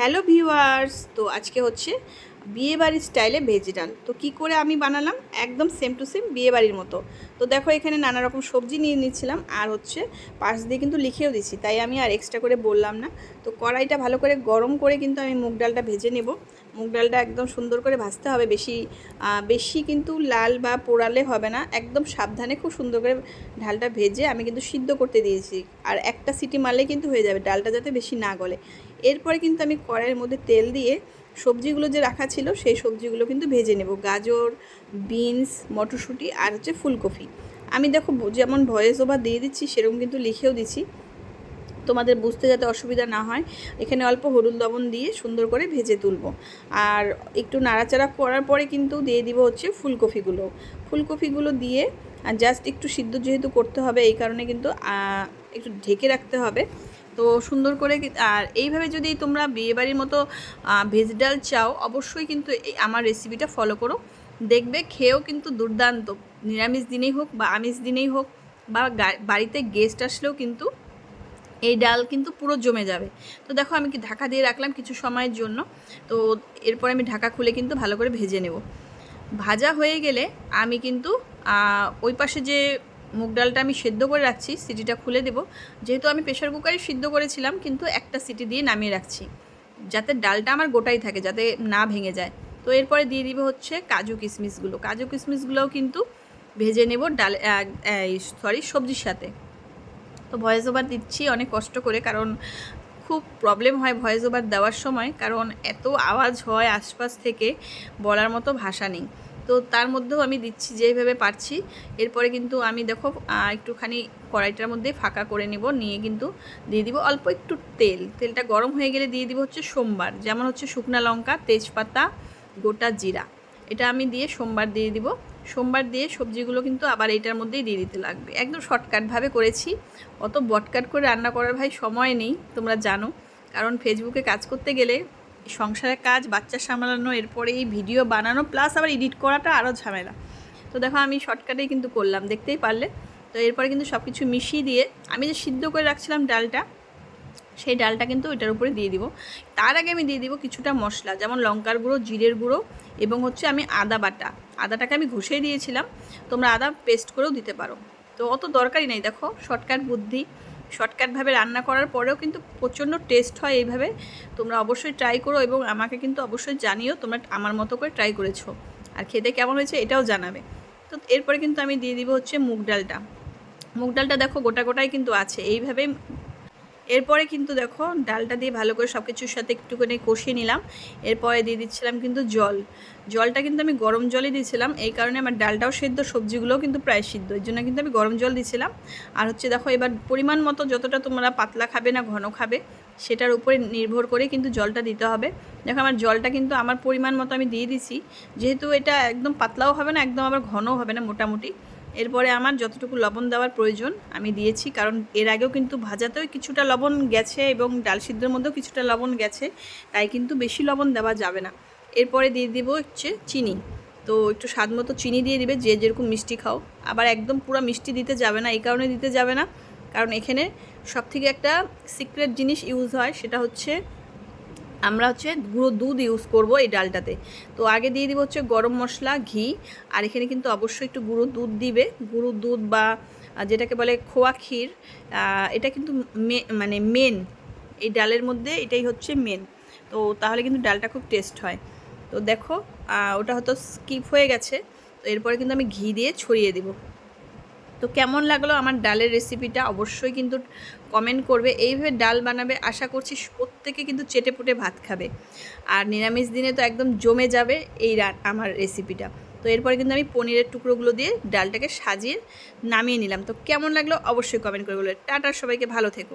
Hello viewers, তো আজকে হচ্ছে বিয়েবাড়ির স্টাইলে ভেজ ডাল তো কি করে আমি বানালাম? একদম সেম টু সেম বিয়েবাড়ির মতো। তো দেখো এখানে নানা রকম সবজি নিয়ে নিচ্ছিলাম, আর হচ্ছে পাশ দিয়ে কিন্তু লিখেও দিচ্ছি, তাই আমি আর এক্সট্রা করে বললাম না। তো কড়াইটা ভালো করে গরম করে কিন্তু আমি মুগ ডালটা ভেজে নেব। মুগ ডালটা একদম সুন্দর করে ভাজতে হবে, বেশি বেশি কিন্তু লাল বা পোড়ালে হবে না। একদম সাবধানে খুব সুন্দর করে ডালটা ভেজে আমি কিন্তু সিদ্ধ করতে দিয়েছি। আর একটা সিটি মারলে কিন্তু হয়ে যাবে, ডালটা যাতে বেশি না গলে। এরপরে কিন্তু আমি কড়াইয়ের মধ্যে তেল দিয়ে সবজিগুলো যে রাখা ছিল, সেই সবজিগুলো কিন্তু ভেজে নেব। গাজর, বিনস, মটরশুঁটি আর হচ্ছে ফুলকপি। আমি দেখো যেমন ভয়েস ওভার দিয়ে দিচ্ছি, সেরকম কিন্তু লিখেও দিচ্ছি। তোমাদের বুঝতে যাতে অসুবিধা না হয়, এখানে অল্প হলুদ লবণ দিয়ে সুন্দর করে ভেজে তুলব। আর একটু নাড়াচাড়া করার পরে কিন্তু দিয়ে দিব হচ্ছে ফুলকপিগুলো। ফুলকপিগুলো দিয়ে জাস্ট একটু সিদ্ধ যেহেতু করতে হবে, এই কারণে কিন্তু একটু ঢেকে রাখতে হবে। তো সুন্দর করে আর এইভাবে যদি তোমরা বিয়েবাড়ির মতো ভেজ ডাল চাও, অবশ্যই কিন্তু আমার রেসিপিটা ফলো করো। দেখবে খেয়েও কিন্তু দুর্দান্ত। নিরামিষ দিনেই হোক বা আমিষ দিনেই হোক বা বাড়িতে গেস্ট আসলেও কিন্তু এই ডাল কিন্তু পুরো জমে যাবে। তো দেখো আমি কি ঢাকা দিয়ে রাখলাম কিছু সময়ের জন্য। তো এরপর আমি ঢাকা খুলে কিন্তু ভালো করে ভেজে নেব। ভাজা হয়ে গেলে আমি কিন্তু ওই পাশে যে মুগ ডালটা আমি সেদ্ধ করে রাখছি, সিটিটা খুলে দেব। যেহেতু আমি প্রেশার কুকারে সিদ্ধ করেছিলাম, কিন্তু একটা সিটি দিয়ে নামিয়ে রাখছি, যাতে ডালটা আমার গোটাই থাকে, যাতে না ভেঙে যায়। তো এরপরে দিয়ে দিব হচ্ছে কাজু কিশমিশগুলো কাজু কিশমিশগুলোও কিন্তু ভেজে নেব ডাল সরি সবজির সাথে। তো ভয়েস ওভার দিচ্ছি, অনেক কষ্ট করে, কারণ খুব প্রবলেম হয় ভয়েস ওভার দেওয়ার সময়, কারণ এত আওয়াজ হয় আশপাশ থেকে, বলার মতো ভাষা নেই। তো তার মধ্যেও আমি দিচ্ছি যেভাবে পারছি। এরপরে কিন্তু আমি দেখো একটুখানি কড়াইটার মধ্যে ফাঁকা করে নেব, নিয়ে কিন্তু দিয়ে দিব অল্প একটু তেল। তেলটা গরম হয়ে গেলে দিয়ে দিব হচ্ছে সোমবার। যেমন হচ্ছে শুকনা লঙ্কা, তেজপাতা, গোটা জিরা। এটা আমি দিয়ে সোমবার দিয়ে দিব। সোমবার দিয়ে সবজিগুলো কিন্তু আবার এইটার মধ্যেই দিয়ে দিতে লাগবে। একদম শর্টকাটভাবে করেছি। অত বটকাট করে রান্না করার ভাই সময় নেই, তোমরা জানো। কারণ ফেসবুকে কাজ করতে গেলে সংসারের কাজ, বাচ্চা সামলানো, এরপরে এই ভিডিও বানানো প্লাস আবার এডিট করাটা আরও ঝামেলা। তো দেখো আমি শর্টকাটেই কিন্তু করলাম, দেখতেই পারলে। তো এরপরে কিন্তু সব কিছু মিশিয়ে দিয়ে আমি যে সিদ্ধ করে রাখছিলাম ডালটা, সেই ডালটা কিন্তু ওইটার উপরে দিয়ে দিব। তার আগে আমি দিয়ে দিব কিছুটা মশলা, যেমন লঙ্কার গুঁড়ো, জিরের গুঁড়ো এবং হচ্ছে আমি আদা বাটা। আদাটাকে আমি ঘষে দিয়েছিলাম, তোমরা আদা পেস্ট করেও দিতে পারো। তো অত দরকারই নেই, দেখো শর্টকাট বুদ্ধি। শর্টকাটভাবে রান্না করার পরেও কিন্তু প্রচণ্ড টেস্ট হয় এইভাবে। তোমরা অবশ্যই ট্রাই করো এবং আমাকে কিন্তু অবশ্যই জানিও, তোমরা আমার মতো করে ট্রাই করেছ। আর খেতে কেমন হয়েছে এটাও জানাবে। তো এরপরে কিন্তু আমি দিয়ে দিব হচ্ছে মুগ ডালটা। মুগ ডালটা দেখো গোটা গোটাই কিন্তু আছে। এইভাবে এরপরে কিন্তু দেখো ডালটা দিয়ে ভালো করে সব কিছুর সাথে একটুখানি কষিয়ে নিলাম। এরপরে দিয়ে দিচ্ছিলাম কিন্তু জল। জলটা কিন্তু আমি গরম জলই দিয়েছিলাম, এই কারণে আমার ডালটাও সেদ্ধ, সবজিগুলোও কিন্তু প্রায় সিদ্ধ। এর জন্য কিন্তু আমি গরম জল দিয়েছিলাম। আর হচ্ছে দেখো এবার পরিমাণ মতো যতটা তোমরা পাতলা খাবে না ঘন খাবে, সেটার উপরে নির্ভর করে কিন্তু জলটা দিতে হবে। দেখো আমার জলটা কিন্তু আমার পরিমাণ মতো আমি দিয়ে দিছি। যেহেতু এটা একদম পাতলাও হবে না, একদম আবার ঘনও হবে না মোটামুটি। এরপরে আমার যতটুকু লবণ দেওয়ার প্রয়োজন আমি দিয়েছি, কারণ এর আগেও কিন্তু ভাজাতেও কিছুটা লবণ গেছে এবং ডাল সিদ্ধর মধ্যেও কিছুটা লবণ গেছে, তাই কিন্তু বেশি লবণ দেওয়া যাবে না। এরপরে দিয়ে দিব হচ্ছে চিনি। তো একটু স্বাদ মতো চিনি দিয়ে দিবে, যে যেরকম মিষ্টি খাও। আবার একদম পুরো মিষ্টি দিতে যাবে না, এই কারণে দিতে যাবে না। কারণ এখানে সব থেকে একটা সিক্রেট জিনিস ইউজ হয়, সেটা হচ্ছে আমরা হচ্ছে গুঁড়ো দুধ ইউজ করব এই ডালটাতে। তো আগে দিয়ে দিব হচ্ছে গরম মশলা, ঘি, আর এখানে কিন্তু অবশ্যই একটু গুঁড়ো দুধ দিবে। গুঁড়ো দুধ বা যেটাকে বলে খোয়া ক্ষীর এটা কিন্তু মানে মেন এই ডালের মধ্যে এটাই হচ্ছে মেন তো তাহলে কিন্তু ডালটা খুব টেস্ট হয়। তো দেখো ওটা হয়তো স্কিপ হয়ে গেছে। তো এরপরে কিন্তু আমি ঘি দিয়ে ছড়িয়ে দেবো। তো কেমন লাগল আমার ডালের রেসিপিটা অবশ্যই কিন্তু কমেন্ট করবে। এইভাবে ডাল বানাবে, আশা করছি প্রত্যেকে কিন্তু চেটে পুটে ভাত খাবে। আর নিরামিষ দিনে তো একদম জমে যাবে এই আমার রেসিপিটা তো এরপরে কিন্তু আমি পনিরের টুকরোগুলো দিয়ে ডালটাকে সাজিয়ে নামিয়ে নিলাম। তো কেমন লাগল? অবশ্যই কমেন্ট করে বলবে। টাটা সবাইকে, ভালো থেকো।